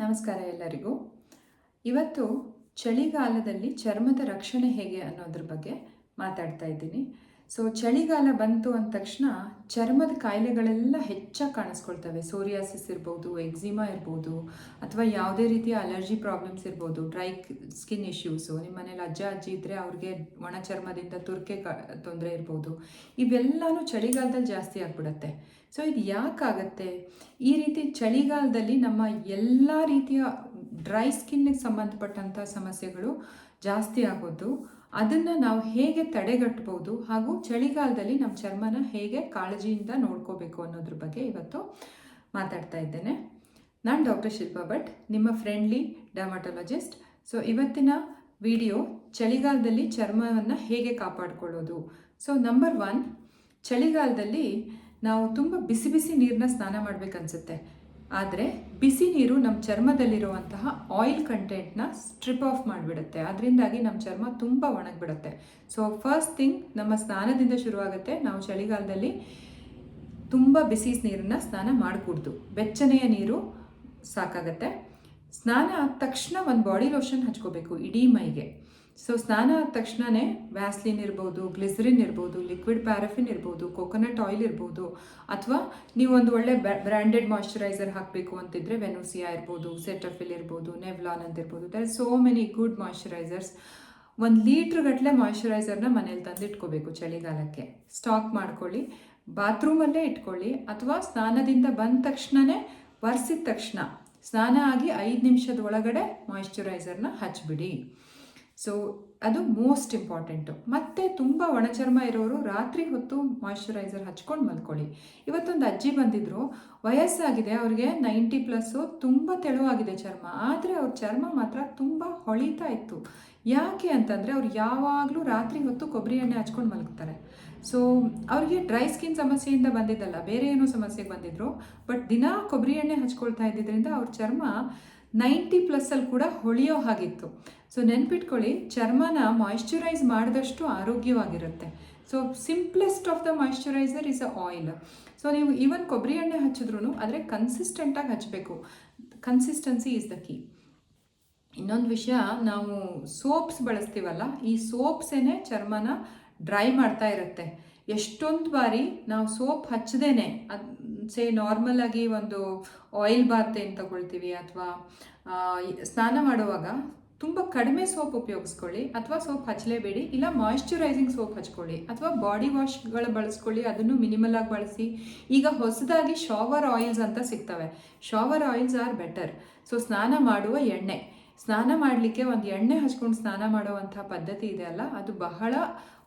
ನಮಸ್ಕಾರ ಎಲ್ಲರಿಗೂ. ಇವತ್ತು ಚಳಿಗಾಲದಲ್ಲಿ ಚರ್ಮದ ರಕ್ಷಣೆ ಹೇಗೆ ಅನ್ನೋದ್ರ ಬಗ್ಗೆ ಮಾತಾಡ್ತಾ ಇದ್ದೀನಿ. ಸೊ ಚಳಿಗಾಲ ಬಂತು ಅಂದ ತಕ್ಷಣ ಚರ್ಮದ ಕಾಯಿಲೆಗಳೆಲ್ಲ ಹೆಚ್ಚಾಗಿ ಕಾಣಿಸ್ಕೊಳ್ತವೆ. ಸೋರಿಯಾಸಿಸ್ ಇರ್ಬೋದು, ಎಕ್ಸಿಮಾ ಇರ್ಬೋದು, ಅಥವಾ ಯಾವುದೇ ರೀತಿಯ ಅಲರ್ಜಿ ಪ್ರಾಬ್ಲಮ್ಸ್ ಇರ್ಬೋದು, ಡ್ರೈ ಸ್ಕಿನ್ ಇಶ್ಯೂಸು, ನಿಮ್ಮ ಮನೇಲಿ ಅಜ್ಜ, ಅಜ್ಜಿ ಇದ್ದರೆ ಅವ್ರಿಗೆ ಒಣ ಚರ್ಮದಿಂದ ತುರ್ಕೆ ಕ, ತೊಂದರೆ ಇರ್ಬೋದು. ಇವೆಲ್ಲನೂ ಚಳಿಗಾಲದಲ್ಲಿ ಜಾಸ್ತಿ ಆಗಿಬಿಡುತ್ತೆ. ಸೊ ಇದು ಯಾಕಾಗತ್ತೆ? ಈ ರೀತಿ ಚಳಿಗಾಲದಲ್ಲಿ ನಮ್ಮ ಎಲ್ಲ ರೀತಿಯ ಡ್ರೈ ಸ್ಕಿನ್ನಿಗೆ ಸಂಬಂಧಪಟ್ಟಂಥ ಸಮಸ್ಯೆಗಳು ಜಾಸ್ತಿ ಆಗೋದು ಅದನ್ನು ನಾವು ಹೇಗೆ ತಡೆಗಟ್ಬೋದು ಹಾಗೂ ಚಳಿಗಾಲದಲ್ಲಿ ನಮ್ಮ ಚರ್ಮನ ಹೇಗೆ ಕಾಳಜಿಯಿಂದ ನೋಡ್ಕೋಬೇಕು ಅನ್ನೋದ್ರ ಬಗ್ಗೆ ಇವತ್ತು ಮಾತಾಡ್ತಾ ಇದ್ದೇನೆ. ನಾನು ಡಾಕ್ಟರ್ ಶಿಲ್ಪಾ ಭಟ್, ನಿಮ್ಮ ಫ್ರೆಂಡ್ಲಿ ಡರ್ಮಟಾಲಜಿಸ್ಟ್ ಸೊ ಇವತ್ತಿನ ವಿಡಿಯೋ ಚಳಿಗಾಲದಲ್ಲಿ ಚರ್ಮವನ್ನು ಹೇಗೆ ಕಾಪಾಡಿಕೊಳ್ಳೋದು? ಸೊ ನಂಬರ್ ಒನ್ ಚಳಿಗಾಲದಲ್ಲಿ ನಾವು ತುಂಬ ಬಿಸಿ ಬಿಸಿ ನೀರನ್ನ ಸ್ನಾನ ಮಾಡಬೇಕನ್ಸುತ್ತೆ. ಆದರೆ ಬಿಸಿ ನೀರು ನಮ್ಮ ಚರ್ಮದಲ್ಲಿರುವಂತಹ ಆಯಿಲ್ ಕಂಟೆಂಟ್ನ ಸ್ಟ್ರಿಪ್ ಆಫ್ ಮಾಡಿಬಿಡುತ್ತೆ. ಅದರಿಂದಾಗಿ ನಮ್ಮ ಚರ್ಮ ತುಂಬ ಒಣಗಿಬಿಡುತ್ತೆ. ಸೊ ಫಸ್ಟ್ ಥಿಂಗ್ ನಮ್ಮ ಸ್ನಾನದಿಂದ ಶುರುವಾಗುತ್ತೆ. ನಾವು ಚಳಿಗಾಲದಲ್ಲಿ ತುಂಬ ಬಿಸಿ ನೀರನ್ನು ಸ್ನಾನ ಮಾಡಕೂಡ್ದು. ಬೆಚ್ಚನೆಯ ನೀರು ಸಾಕಾಗತ್ತೆ. ಸ್ನಾನ ಆದ ತಕ್ಷಣ ಒಂದು ಬಾಡಿ ಲೋಷನ್ ಹಚ್ಕೋಬೇಕು ಇಡೀ ಮೈಗೆ. ಸೊ ಸ್ನಾನ ಆದ ತಕ್ಷಣವೇ ವ್ಯಾಸ್ಲಿನ್ ಇರ್ಬೋದು ಗ್ಲಿಸರಿನ್ ಇರ್ಬೋದು ಲಿಕ್ವಿಡ್ ಪ್ಯಾರಫಿನ್ ಇರ್ಬೋದು ಕೊಕೊನಟ್ ಆಯಿಲ್ ಇರ್ಬೋದು, ಅಥವಾ ನೀವು ಒಂದು ಒಳ್ಳೆ ಬ್ರ್ಯಾಂಡೆಡ್ ಮಾಯಶ್ಚರೈಸರ್ ಹಾಕಬೇಕು ಅಂತಿದ್ರೆ ವೆನೋಸಿಯಾ ಇರ್ಬೋದು ಸೆಟಫಿಲ್ ಇರ್ಬೋದು ನೆವ್ಲಾನ್ ಅಂತ ಇರ್ಬೋದು. There so many good moisturisers ಒಂದು ಲೀಟ್ರ್ ಗಟ್ಟಲೆ ಮಾಯಶ್ಚರೈಸರ್ನ ಮನೇಲಿ ತಂದು ಇಟ್ಕೋಬೇಕು ಚಳಿಗಾಲಕ್ಕೆ. ಸ್ಟಾಕ್ ಮಾಡ್ಕೊಳ್ಳಿ, ಬಾತ್ರೂಮಲ್ಲೇ ಇಟ್ಕೊಳ್ಳಿ, ಅಥವಾ ಸ್ನಾನದಿಂದ ಬಂದ ತಕ್ಷಣವೇ ಒರೆಸಿದ ತಕ್ಷಣ, ಸ್ನಾನ ಆಗಿ ಐದು ನಿಮಿಷದ ಒಳಗಡೆ ಮಾಯ್ಶ್ಚರೈಸರ್ನ ಹಚ್ಬಿಡಿ. ಸೊ ಅದು ಮೋಸ್ಟ್ ಇಂಪಾರ್ಟೆಂಟು ಮತ್ತು ತುಂಬ ಒಣಚರ್ಮ ಇರೋರು ರಾತ್ರಿ ಹೊತ್ತು ಮಾಯ್ಶ್ಚರೈಸರ್ ಹಚ್ಕೊಂಡು ಮಲ್ಕೊಳ್ಳಿ. ಇವತ್ತೊಂದು ಅಜ್ಜಿ ಬಂದಿದ್ರು, ವಯಸ್ಸಾಗಿದೆ, ಅವ್ರಿಗೆ ನೈಂಟಿ ಪ್ಲಸ್ಸು ತುಂಬ ತೆಳುವಾಗಿದೆ ಚರ್ಮ. ಆದರೆ ಅವ್ರ ಚರ್ಮ ಮಾತ್ರ ತುಂಬ ಹೊಳಿತಾ ಇತ್ತು. ಯಾಕೆ ಅಂತಂದರೆ ಅವ್ರು ಯಾವಾಗಲೂ ರಾತ್ರಿ ಹೊತ್ತು ಕೊಬ್ಬರಿ ಎಣ್ಣೆ ಹಚ್ಕೊಂಡು ಮಲಗ್ತಾರೆ. ಸೊ ಅವ್ರಿಗೆ ಡ್ರೈ ಸ್ಕಿನ್ ಸಮಸ್ಯೆಯಿಂದ ಬಂದಿದ್ದಲ್ಲ, ಬೇರೆ ಏನೋ ಸಮಸ್ಯೆಗೆ ಬಂದಿದ್ರು. ಬಟ್ ದಿನ ಕೊಬ್ಬರಿ ಎಣ್ಣೆ ಹಚ್ಕೊಳ್ತಾ ಇದ್ದಿದ್ದರಿಂದ ಅವ್ರ ಚರ್ಮ ನೈಂಟಿ ಪ್ಲಸ್ಸಲ್ಲಿ ಕೂಡ ಹೊಳೆಯೋ ಹಾಗಿತ್ತು. ಸೊ ನೆನ್ಪಿಟ್ಕೊಳ್ಳಿ, ಚರ್ಮನ ಮಾಯಿಶ್ಚರೈಸ್ ಮಾಡಿದಷ್ಟು ಆರೋಗ್ಯವಾಗಿರುತ್ತೆ. So simplest of the moisturiser is a oil so ನೀವು ಈವನ್ ಕೊಬ್ಬರಿ ಎಣ್ಣೆ ಹಚ್ಚಿದ್ರು ಆದರೆ ಕನ್ಸಿಸ್ಟೆಂಟಾಗಿ ಹಚ್ಚಬೇಕು ಕನ್ಸಿಸ್ಟೆನ್ಸಿ ಈಸ್ ದ ಕೀ ಇನ್ನೊಂದು ವಿಷಯ, ನಾವು ಸೋಪ್ಸ್ ಬಳಸ್ತೀವಲ್ಲ, ಈ ಸೋಪ್ಸೇನೆ ಚರ್ಮನ ಡ್ರೈ ಮಾಡ್ತಾ ಇರುತ್ತೆ. ಎಷ್ಟೊಂದು ಬಾರಿ ನಾವು ಸೋಪ್ ಹಚ್ಚದೇನೆ ಅದು ಸೇ ನಾರ್ಮಲಾಗಿ ಒಂದು ಆಯಿಲ್ ಬಾತ್ ಅಂತ ತಗೊಳ್ತೀವಿ ಅಥವಾ ಸ್ನಾನ ಮಾಡುವಾಗ ತುಂಬ ಕಡಿಮೆ ಸೋಪ್ ಉಪಯೋಗಿಸ್ಕೊಳ್ಳಿ ಅಥವಾ ಸೋಪ್ ಹಚ್ಚಲೇಬೇಡಿ ಇಲ್ಲ ಮಾಯಿಶ್ಚರೈಸಿಂಗ್ ಸೋಪ್ ಹಚ್ಕೊಳ್ಳಿ ಅಥವಾ ಬಾಡಿ ವಾಶ್ಗಳು ಬಳಸ್ಕೊಳ್ಳಿ ಅದನ್ನು ಮಿನಿಮಲ್ ಆಗಿ ಬಳಸಿ. ಈಗ ಹೊಸದಾಗಿ ಶಾವರ್ ಆಯಿಲ್ಸ್ ಅಂತ ಸಿಗ್ತವೆ. Shower oils are better so ಸ್ನಾನ ಮಾಡುವ ಎಣ್ಣೆ. ಸ್ನಾನ ಮಾಡಲಿಕ್ಕೆ ಒಂದು ಎಣ್ಣೆ ಹಚ್ಕೊಂಡು ಸ್ನಾನ ಮಾಡುವಂಥ ಪದ್ಧತಿ ಇದೆ ಅಲ್ಲ? ಅದು ಬಹಳ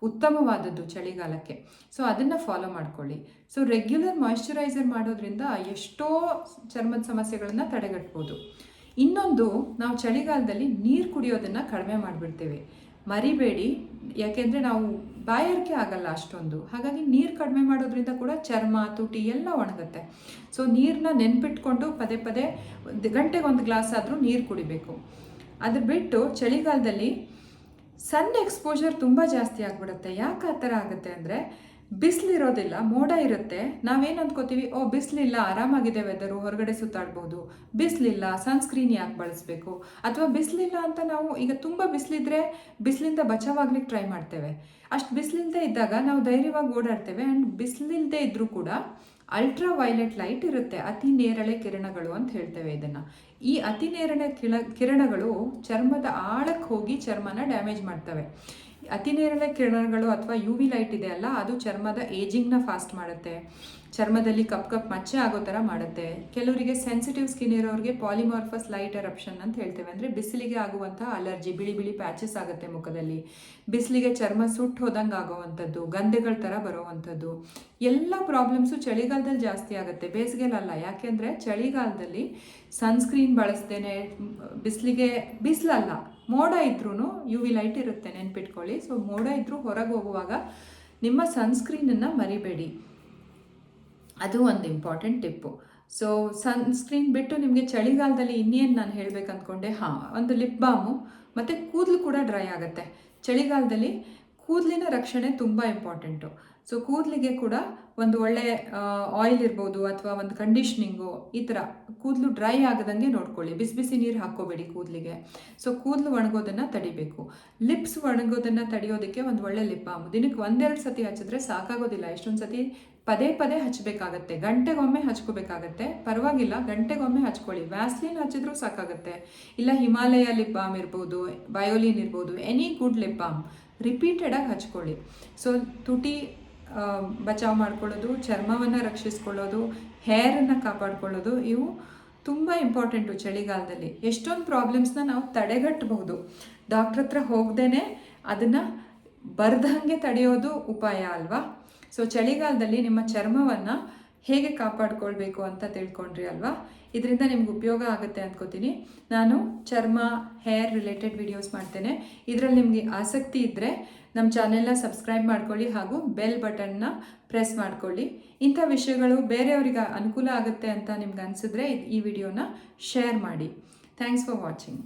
ಉತ್ತಮವಾದದ್ದು ಚಳಿಗಾಲಕ್ಕೆ. ಸೊ ಅದನ್ನು ಫಾಲೋ ಮಾಡ್ಕೊಳ್ಳಿ. ಸೊ ರೆಗ್ಯುಲರ್ ಮಾಯಿಶ್ಚರೈಸರ್ ಮಾಡೋದ್ರಿಂದ ಎಷ್ಟೋ ಚರ್ಮದ ಸಮಸ್ಯೆಗಳನ್ನು ತಡೆಗಟ್ಬೋದು. ಇನ್ನೊಂದು, ನಾವು ಚಳಿಗಾಲದಲ್ಲಿ ನೀರು ಕುಡಿಯೋದನ್ನು ಕಡಿಮೆ ಮಾಡಿಬಿಡ್ತೇವೆ. ಮರಿಬೇಡಿ. ಯಾಕೆಂದರೆ ನಾವು ಬಾಯಾರಿಕೆ ಆಗಲ್ಲ ಅಷ್ಟೊಂದು. ಹಾಗಾಗಿ ನೀರು ಕಡಿಮೆ ಮಾಡೋದ್ರಿಂದ ಕೂಡ ಚರ್ಮ, ತುಟಿ ಎಲ್ಲ ಒಣಗುತ್ತೆ. ಸೊ ನೀರನ್ನ ನೆನ್ಪಿಟ್ಕೊಂಡು ಪದೇ ಪದೇ ಒಂದು ಗಂಟೆಗೆ ಒಂದು ಗ್ಲಾಸ್ ಆದರೂ ನೀರು ಕುಡಿಬೇಕು. ಅದು ಬಿಟ್ಟು ಚಳಿಗಾಲದಲ್ಲಿ ಸನ್ ಎಕ್ಸ್ಪೋಜರ್ ತುಂಬ ಜಾಸ್ತಿ ಆಗಿಬಿಡುತ್ತೆ. ಯಾಕೆ ಆ ಥರ ಆಗುತ್ತೆ ಅಂದರೆ ಬಿಸಿಲಿರೋದಿಲ್ಲ, ಮೋಡ ಇರುತ್ತೆ. ನಾವೇನು ಅಂದ್ಕೋತೀವಿ ಓ, ಬಿಸಿಲಿಲ್ಲ, ಆರಾಮಾಗಿದೆ ವೆದರು ಹೊರಗಡೆ ಸುತ್ತಾಡ್ಬೋದು. ಬಿಸಿಲಿಲ್ಲ ಸನ್ಸ್ಕ್ರೀನ್ ಯಾಕೆ ಬಳಸಬೇಕು? ಅಥವಾ ಬಿಸಿಲಿಲ್ಲ ಅಂತ ನಾವು ಈಗ ತುಂಬ ಬಿಸಿಲಿದ್ರೆ ಬಿಸಿಲಿಂದ ಬಚಾವಾಗ್ಲಿಕ್ಕೆ ಟ್ರೈ ಮಾಡ್ತೇವೆ. ಅಷ್ಟು ಬಿಸಿಲಿಲ್ಲದೆ ಇದ್ದಾಗ ನಾವು ಧೈರ್ಯವಾಗಿ ಓಡಾಡ್ತೇವೆ. ಆ್ಯಂಡ್ ಬಿಸಿಲಿಲ್ಲದೆ ಇದ್ದರೂ ಕೂಡ ಅಲ್ಟ್ರಾ ವೈಲೆಟ್ ಲೈಟ್ ಇರುತ್ತೆ. ಅತಿ ನೇರಳೆ ಕಿರಣಗಳು ಅಂತ ಹೇಳ್ತೇವೆ ಇದನ್ನು. ಈ ಅತಿ ನೇರಳೆ ಕಿಳ, ಕಿರಣಗಳು ಚರ್ಮದ ಆಳಕ್ಕೆ ಹೋಗಿ ಚರ್ಮನ ಡ್ಯಾಮೇಜ್ ಮಾಡ್ತವೆ. ಅತಿ ನೇರಳೆ ಕಿರಣಗಳು ಅಥವಾ ಯು ವಿ ಲೈಟ್ ಇದೆ ಅಲ್ಲ, ಅದು ಚರ್ಮದ ಏಜಿಂಗ್ನ ಫಾಸ್ಟ್ ಮಾಡುತ್ತೆ. ಚರ್ಮದಲ್ಲಿ ಕಪ್ ಕಪ್ ಮಚ್ಚೆ ಆಗೋ ಥರ ಮಾಡುತ್ತೆ. ಕೆಲವರಿಗೆ ಸೆನ್ಸಿಟಿವ್ ಸ್ಕಿನ್ ಇರೋರಿಗೆ ಪಾಲಿಮಾರ್ಫಸ್ ಲೈಟ್ ಎರಪ್ಷನ್ ಅಂತ ಹೇಳ್ತೇವೆ. ಅಂದರೆ ಬಿಸಿಲಿಗೆ ಆಗುವಂಥ ಅಲರ್ಜಿ ಬಿಳಿ ಬಿಳಿ ಪ್ಯಾಚಸ್ ಆಗುತ್ತೆ ಮುಖದಲ್ಲಿ. ಬಿಸಿಲಿಗೆ ಚರ್ಮ ಸುಟ್ಟು ಹೋದಂಗೆ ಆಗೋವಂಥದ್ದು, ಗಂಧೆಗಳ ಥರ ಬರೋವಂಥದ್ದು. ಎಲ್ಲ ಪ್ರಾಬ್ಲಮ್ಸು ಚಳಿಗಾಲದಲ್ಲಿ ಜಾಸ್ತಿ ಆಗುತ್ತೆ. ಬೇಸಿಗೆಲಲ್ಲ ಯಾಕೆಂದರೆ ಚಳಿಗಾಲದಲ್ಲಿ ಸನ್ಸ್ಕ್ರೀನ್ ಬಳಸ್ದೇನೆ, ಬಿಸಿಲಿಗೆ, ಬಿಸಿಲಲ್ಲ ಮೋಡ ಇದ್ರೂ ಯು ವಿ ಲೈಟ್ ಇರುತ್ತೆ ನೆನ್ಪಿಟ್ಕೊಳ್ಳಿ. ಸೊ ಮೋಡ ಇದ್ದರೂ ಹೊರಗೆ ಹೋಗುವಾಗ ನಿಮ್ಮ ಸನ್ಸ್ಕ್ರೀನನ್ನು ಮರಿಬೇಡಿ. ಅದು ಒಂದು ಇಂಪಾರ್ಟೆಂಟ್ ಟಿಪ್ಪು ಸೊ ಸನ್ಸ್ಕ್ರೀನ್ ಬಿಟ್ಟು ನಿಮಗೆ ಚಳಿಗಾಲದಲ್ಲಿ ಇನ್ನೇನು ನಾನು ಹೇಳಬೇಕು ಅಂದ್ಕೊಂಡೆ ಹಾಂ, ಒಂದು ಲಿಪ್ ಬಾಮು ಮತ್ತು ಕೂದಲು ಕೂಡ ಡ್ರೈ ಆಗುತ್ತೆ. ಚಳಿಗಾಲದಲ್ಲಿ ಕೂದಲಿನ ರಕ್ಷಣೆ ತುಂಬ ಇಂಪಾರ್ಟೆಂಟು ಸೊ ಕೂದಲಿಗೆ ಕೂಡ ಒಂದು ಒಳ್ಳೆ ಆಯಿಲ್ ಇರ್ಬೋದು ಅಥವಾ ಒಂದು ಕಂಡೀಷ್ನಿಂಗು ಈ ಥರ ಕೂದಲು ಡ್ರೈ ಆಗದಂಗೆ ನೋಡ್ಕೊಳ್ಳಿ. ಬಿಸಿ ಬಿಸಿ ನೀರು ಹಾಕ್ಕೋಬೇಡಿ ಕೂದಲಿಗೆ. ಸೊ ಕೂದಲು ಒಣಗೋದನ್ನು ತಡಿಬೇಕು. ಲಿಪ್ಸ್ ಒಣಗೋದನ್ನು ತಡೆಯೋದಕ್ಕೆ ಒಂದು ಒಳ್ಳೆ ಲಿಪ್ ಬಾಮ್ ದಿನಕ್ಕೆ ಒಂದೆರಡು ಸತಿ ಹಚ್ಚಿದ್ರೆ ಸಾಕಾಗೋದಿಲ್ಲ. ಎಷ್ಟೊಂದು ಸತಿ ಪದೇ ಪದೇ ಹಚ್ಚಬೇಕಾಗತ್ತೆ ಗಂಟೆಗೊಮ್ಮೆ ಹಚ್ಕೋಬೇಕಾಗತ್ತೆ. ಪರವಾಗಿಲ್ಲ, ಗಂಟೆಗೊಮ್ಮೆ ಹಚ್ಕೊಳ್ಳಿ. ವ್ಯಾಸ್ಲಿನ್ ಹಚ್ಚಿದ್ರೂ ಸಾಕಾಗತ್ತೆ. ಇಲ್ಲ, ಹಿಮಾಲಯ ಲಿಪ್ ಬಾಮ್ ಇರ್ಬೋದು ಬಯೋಲಿನ್ ಇರ್ಬೋದು ಎನಿ ಗುಡ್ ಲಿಪ್ ಬಾಮ್ ರಿಪೀಟೆಡಾಗಿ ಹಚ್ಕೊಳ್ಳಿ. ಸೊ ತುಟಿ ಬಚಾವ್ ಮಾಡ್ಕೊಳ್ಳೋದು, ಚರ್ಮವನ್ನು ರಕ್ಷಿಸ್ಕೊಳ್ಳೋದು, ಹೇರನ್ನು ಕಾಪಾಡ್ಕೊಳ್ಳೋದು, ಇವು ತುಂಬ ಇಂಪಾರ್ಟೆಂಟು ಚಳಿಗಾಲದಲ್ಲಿ. ಎಷ್ಟೊಂದು ಪ್ರಾಬ್ಲಮ್ಸ್ನ ನಾವು ತಡೆಗಟ್ಟಬಹುದು ಡಾಕ್ಟ್ರ್ ಹತ್ರ ಹೋಗ್ದೇ ಅದನ್ನು ಬರ್ದಂಗೆ ತಡೆಯೋದು ಉಪಾಯ ಅಲ್ವಾ? ಸೊ ಚಳಿಗಾಲದಲ್ಲಿ ನಿಮ್ಮ ಚರ್ಮವನ್ನು ಹೇಗೆ ಕಾಪಾಡ್ಕೊಳ್ಬೇಕು ಅಂತ ತಿಳ್ಕೊಂಡ್ರಿ ಅಲ್ವಾ? ಇದರಿಂದ ನಿಮ್ಗೆ ಉಪಯೋಗ ಆಗುತ್ತೆ ಅಂದ್ಕೋತೀನಿ ನಾನು ಚರ್ಮ, ಹೇರ್ ರಿಲೇಟೆಡ್ ವಿಡಿಯೋಸ್ ಮಾಡ್ತೇನೆ. ಇದರಲ್ಲಿ ನಿಮಗೆ ಆಸಕ್ತಿ ಇದ್ದರೆ ನಮ್ಮ ಚಾನೆಲ್ನ ಸಬ್ಸ್ಕ್ರೈಬ್ ಮಾಡ್ಕೊಳ್ಳಿ ಹಾಗೂ ಬೆಲ್ ಬಟನ್ನ ಪ್ರೆಸ್ ಮಾಡ್ಕೊಳ್ಳಿ. ಇಂಥ ವಿಷಯಗಳು ಬೇರೆಯವರಿಗೆ ಅನುಕೂಲ ಆಗುತ್ತೆ ಅಂತ ನಿಮ್ಗೆ ಅನಿಸಿದ್ರೆ ಈ ವಿಡಿಯೋನ ಶೇರ್ ಮಾಡಿ. Thanks for watching.